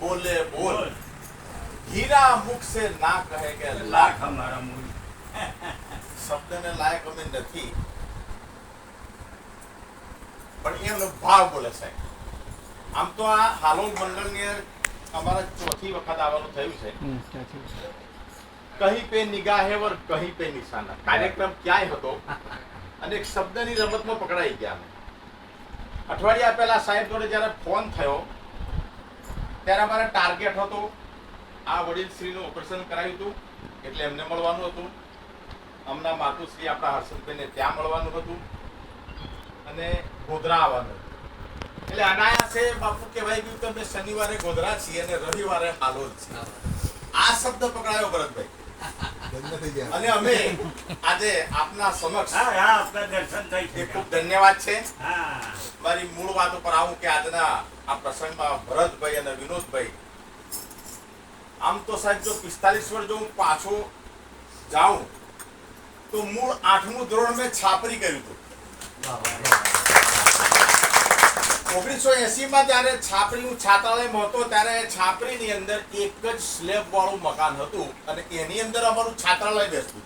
બોલે બોલ. હીરા મુખ સે ના કહે કે લાખ. લાખ અમારા મૂળ. શબ્દને લાયક અમે નથી. પણ એનો ભાવ બોલે સાહેબ આમ તો આ હાલોલ મંડળની અમારે ચોથી વખત આવવાનું થયું છે. કહી પે નિગાહે વર કહી પે નિશાના. કાર્યક્રમ ક્યાંય હતો? અને એક શબ્દની રમતમાં પકડાઈ ગયા અમે. અઠવાડિયા પહેલા સાહેબ જોડે જ્યારે ફોન થયો ત્યારે અમારે ટાર્ગેટ હતો. આ વડીલ શ્રીનું ઓપરેશન કરાવ્યું હતું. એટલે એમને મળવાનું હતું. અમના માતુશ્રી આપણા હર્ષદભાઈને ત્યાં મળવાનું હતું. અને ગોધરા આવવાનું એટલે અનાયાસે બાપુ કહેવાય ગયું કે અમે શનિવારે ગોધરા છીએ અને રવિવારે હાલોલ છીએ. આ શબ્દ પકડાયો ભરતભાઈ. અને અમે આજે આપના સમક્ષ હા હા દર્શન થઈ ખૂબ ધન્યવાદ છે. હા. મારી મૂળ વાત ઉપર આવું કે આજના આ પ્રસંગમાં ભરતભાઈ અને વિનોદભાઈ, આમ તો સાહેબ જો પિસ્તાલીસ વર્ષ જો હું પાછો જાઉં, તો મૂળ આઠમું ધોરણ મેં છાપરી કર્યું હતું. ઓગણીસો એસી માં જયારે છાપરી હું છાત્રાલયમાં હતો ત્યારે છાપરીની અંદર એક જ સ્લેબ વાળું મકાન હતું અને એની અંદર અમારું છાત્રાલય બેસતું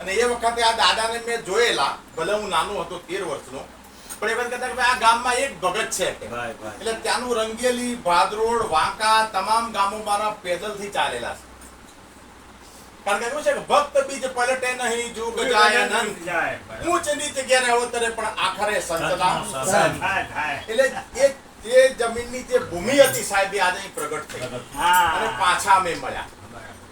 અને એ વખતે આ દાદાને મેં જોયેલા, ભલે હું નાનો હતો તેર વર્ષનો પણ એ વખતે કહેતા કે આ ગામમાં એક ભગત છે એટલે ત્યાંનું રંગેલી ભાદરોડ વાંકા તમામ ગામો મારા પેદલથી ચાલેલા છે. કારણ કે શું છે કે ભક્ત બીજ પલટે નહીં જુગ જાય અનંત. ઊંચ નીચ ઘેરે અવતરે પણ આખરે થાય. એટલે એ જે જમીનની જે ભૂમિ હતી સાહેબ આજે પ્રગટ થઈ. અને પાછા અમે મળ્યા.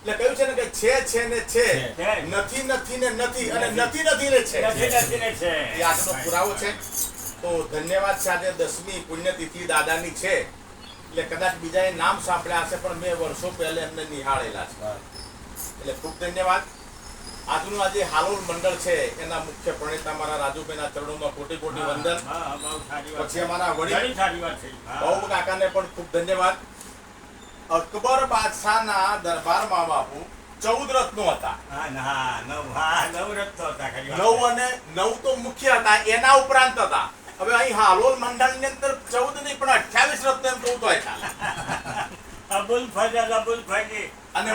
એટલે કહ્યું છે ને કે છે છે ને છે. નથી નથી ને નથી અને નથી. નથી ને છે. નથી ને છે. એ આજનો પુરાવો છે. તો ધન્યવાદ આજે દસમી પુણ્યતિથિ દાદાની છે. એટલે કદાચ બીજાએ નામ સાંભળ્યા હશે પણ મેં વર્ષો પહેલે એમને નિહાળેલા છે. એટલે ખૂબ ધન્યવાદ. આજનું આજે હાલોલ મંડળ છે એના મુખ્ય પ્રણેતા મારા રાજુભાઈના ચરણોમાં કોટી કોટી વંદન. પછી અમારા વડીલ. બહુ કાકાને પણ ખૂબ ધન્યવાદ. અકબર બાદશાહના દરબારમાં બાપુ ચૌદ રત્નો હતા નવ અને નવ તો મુખ્ય હતા એના ઉપરાંત હતા હવે અહીં હાલોલ મંડળની અંદર ચૌદ નહીં પણ અઠ્યાવીસ રત્ન એમ કહું ચાલે. અબુલ ફજલ, અબુલ ફજી. અને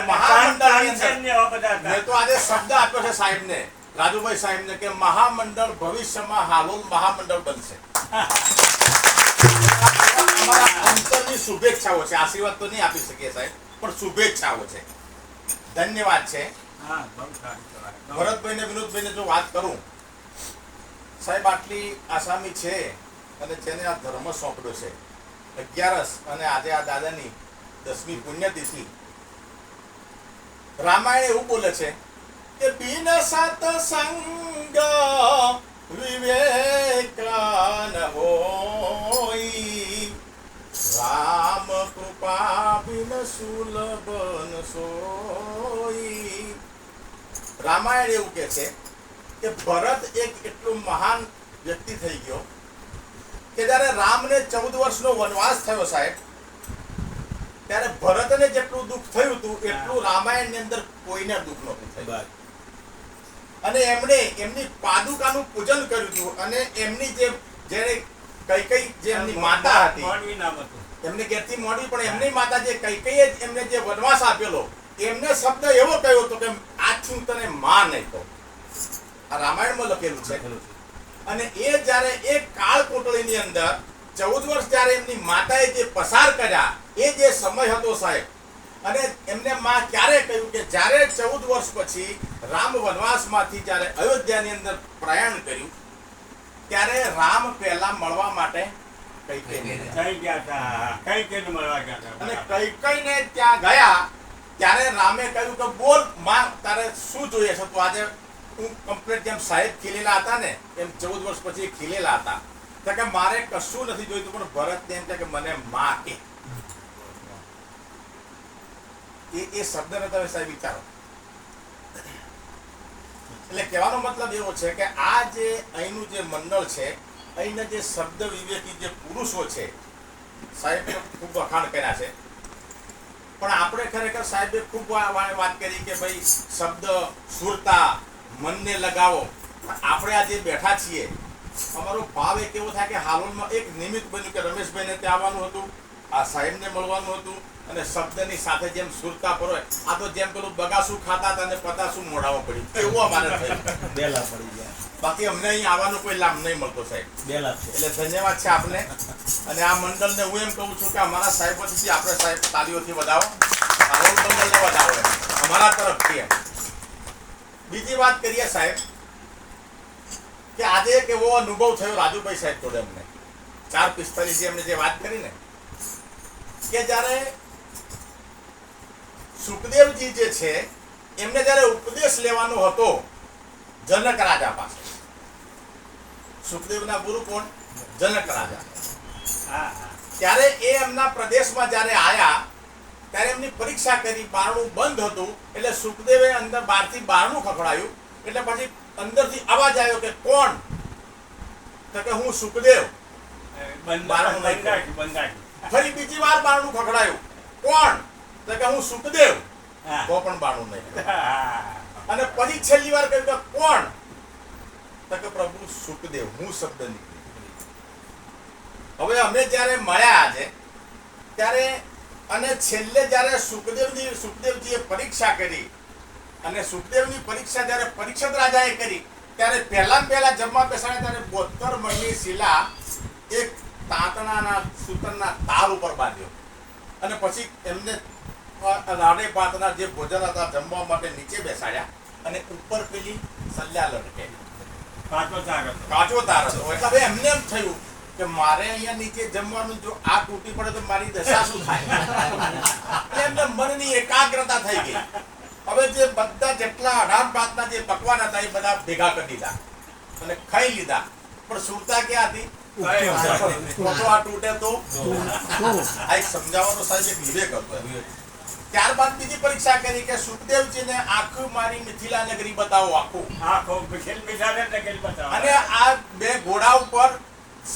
ને હતા. મેં તો આજે શબ્દ આપ્યો છે સાહેબ ને રાજુભાઈ સાહેબ ને કે મહામંડળ ભવિષ્યમાં હાલોલ મહામંડળ બનશે શુભેચ્છાઓ છે. આશીર્વાદ તો નહીં આપી શકીએ સાહેબ પણ શુભેચ્છાઓ છે. ધન્યવાદ છે. ભરતભાઈ ને વિનોદભાઈ ને જો વાત કરું સાહેબ આટલી આસામી છે અને જેને આ ધર્મ સોંપડો છે. અગિયારસ અને આજે આ દાદાની દસમી પુણ્યતિથિ. રામાયણ એવું બોલે છે કે બિન સાત સંગ સોઈ. રામાયણ એવું કે છે કે ભરત એક એટલું મહાન વ્યક્તિ થઈ ગયો કે જ્યારે રામને ચૌદ વર્ષનો વનવાસ થયો સાહેબ ત્યારે ભરતને જેટલું દુઃખ થયું હતું એટલું રામાયણની અંદર કોઈને દુઃખ નહોતું થયું. અને એમણે એમની પાદુકાનું પૂજન કર્યું હતું અને એમની જે જેને કઈ કઈ જે એમની માતા હતી. મોડવી નામ હતું. એમને ઘેરથી મોડી પણ એમની માતા જે કઈ જ એમને જે વનવાસ આપેલો એમને શબ્દ એવો કહ્યો હતો કે આ હું તને માં નહીં કહું. આ રામાયણમાં લખેલું છે. અને એ જ્યારે એ કાળ કોટળીની અંદર ચૌદ વર્ષ જ્યારે એમની માતાએ જે પસાર કર્યા એ જે સમય હતો સાહેબ અને એમને માં ક્યારે કહ્યું કે જ્યારે ચૌદ વર્ષ પછી રામ વનવાસમાંથી જ્યારે અયોધ્યાની અંદર પ્રયાણ કર્યું ત્યારે રામ પહેલા મળવા માટે કઈ ગયા. હતા. કઈ કઈને મળવા ગયા હતા. અને કઈ કઈને ત્યાં ગયા ત્યારે રામે કહ્યું કે બોલમાં તારે શું જોઈએ છે તો આજે હું કમ્પ્લીટ જેમ સાહેબ ખીલેલા હતા ને એમ ચૌદ વર્ષ પછી ખીલેલા હતા તો કે મારે કશું નથી જોઈતું પણ ભરત એમ કે મને માં કે એ એ શબ્દને તમે સાહેબ વિચારો એટલે કહેવાનો મતલબ એવો છે કે આ જે અહીંનું જે મંડળ છે, અહીંના જે શબ્દ વિવેકી જે પુરુષો છે, સાહેબે ખૂબ વખાણ કર્યા છે. પણ આપણે ખરેખર સાહેબે ખૂબ વાત કરી કે ભાઈ શબ્દ સુરતા, મનને લગાવો. આપણે આજે બેઠા છીએ. અમારો ભાવ એક એવો થાય કે હાલોલમાં એક નિમિત્ત બન્યું કે રમેશભાઈને ત્યાં આવવાનું હતું. આ સાહેબને મળવાનું હતું અને શબ્દની સાથે જેમ સુરતા પરોય આ તો જેમ પેલું બગાસું ખાતા હતા અને પતાસું મોઢામાં પડ્યું. એવું અમારે થયું. બેલા પડી ગયા. બાકી અમને અહીં આવવાનો કોઈ લાભ નહીં મળતો સાહેબ. બેલા છે. એટલે ધન્યવાદ છે આપને. અને આ મંડળને હું એમ કહું છું કે અમારા સાહેબ પછી આપણે સાહેબ તાલીઓથી વધાવો. આવો મંડળને વધાવો અમારા તરફથી બીજી વાત કરીએ સાહેબ કે આજે એક એવો અનુભવ થયો રાજુભાઈ સાહેબ જોડે અમને. ચાર પિસ્તાલીસ એમને જે વાત કરી ને કે જ્યારે સુખદેવજી જે છે એમને જ્યારે ઉપદેશ લેવાનો હતો જનક રાજા પાસે. સુખદેવના ગુરુ કોણ? જનક રાજા. હા ત્યારે એ એમના પ્રદેશમાં જ્યારે આયા ત્યારે એમની પરીક્ષા કરી બારણું બંધ હતું એટલે સુખદેવે અંદર બહારથી બારણું ખખડાયું એટલે પછી અંદરથી અવાજ આવ્યો કે કોણ? તો કે હું સુખદેવ. બારણું નહીં બંધાયું બંધાયું ફરી બીજી વાર બારણું ખખડાયું. કોણ? તો કે હું સુખદેવ. તો પણ બારણું નહીં અને પછી છેલ્લી વાર કહ્યું કે કોણ? તો કે પ્રભુ સુખદેવ. હું શબ્દ નીકળી હવે અમે જ્યારે મળ્યા આજે ત્યારે અને છેલ્લે જ્યારે સુખદેવની સુખદેવજીએ પરીક્ષા કરી અને સુખદેવની પરીક્ષા જ્યારે પરીક્ષિત રાજાએ કરી ત્યારે પહેલા પહેલા જમવા બેસાડ્યા ત્યારે બોતર મણની શિલા એક તાંતણાના સૂતરના તાર ઉપર બાંધ્યો. અને પછી એમને રાડે પાતના જે ભોજન હતા જમવા માટે નીચે બેસાડ્યા અને ઉપર પેલી સલ્લા લટકે. કાચો તાર કાચો તાર હતો. એટલે એમને એમ થયું કે મારે અહીંયા નીચે જમવાનું જો આ તૂટી પડે તો મારી દશા શું થાય? એમને મનની એકાગ્રતા થઈ ગઈ. હવે જે બધા જેટલા અઢાર પાતના જે પકવાન હતા એ બધા ભેગા કરી દીધા અને ખાઈ લીધા. પણ સુરતા ક્યાં હતી? આ તૂટે તો. આ એક સમજાવવાનો સાહેબ એક વિવેક હતો. ત્યારબાદ બીજી પરીક્ષા કરી કે સુખદેવજીને આખું મારી મિથિલા નગરી બતાવો આખું. અને આ બે ઘોડાઓ